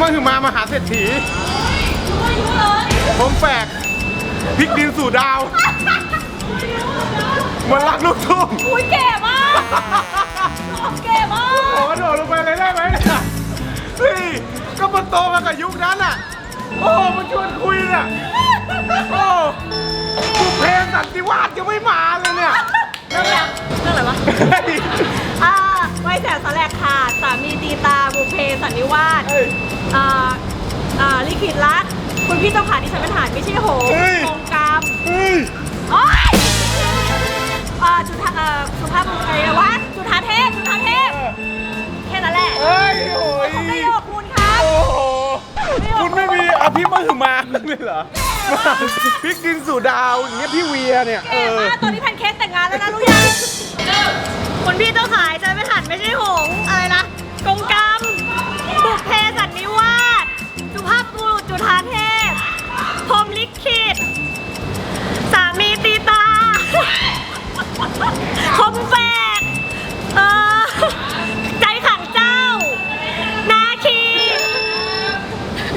มหึมามหาเศรษฐี ผมแฝกพลิกดินสู่ดาว มันรักลูกทุ่งอุ้ยเก๋มากเก๋มากขอกระโดดลงไปเลยได้ไหมเนี่ยเฮ้ยก็มันโตมากับยุคนั้นอะ โอ้มันชวนคุยเนี่ยโอ้บุพเพสันติวาสยังไม่มาเลยเนี่ยเรื่องอะไรเรื่องอะไรวะเฮ้ย อ่าไว้แสบสแลกขาดสามีตีตาบุพเพสันนิวาสเฮ้ย อ่าอ่าลิขิตรักคุณพี่เจ้าขาดิฉันเป็นทหารไม่ใช่โหงเฮ้ยกงกรรมเฮ้ยโอ๊ยอ่าจุธาเอ่อสุภาพบุรุษอะไรวะจุธาเทพจุธาเทพแค่นั้นแหละเฮ้ยโอ้ยผมประโยคคุณครับ โอ้โหคุณไม่มีอภิมหึมาเลยเหรอพลิกดินสู่ดาวอย่างเงี้ยพี่เวียเนี่ย เอเก๋อมากตอนนี้แพนเค้กแต่งงานแล้วนะรู้ยัง มแฟ